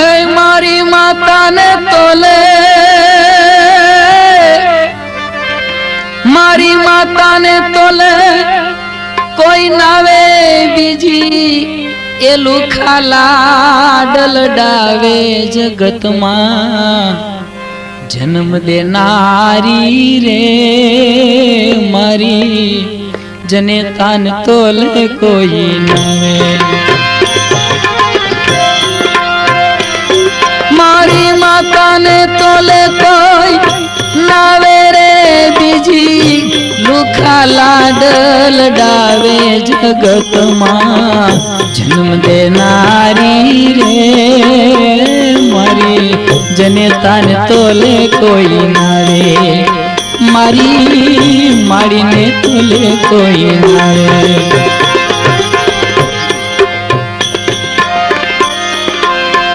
હે મારી માતાને તોલે. મારી માતાને તોલે. કોઈ નાવે બીજી એ લુખાલા ડલડાવે જગતમાં. જન્મ દેનારી રે મારી. જને તાન તોલે કોઈ નવે. મારી તોલે કોઈ નાવે રે બીજી લુખા લાડલ ડાવે જગતમાં. જન્મ દેનારી રે મારી જને તાને તોલે કોઈ નાવે. મારી મારીને તોલે કોઈ નાવે.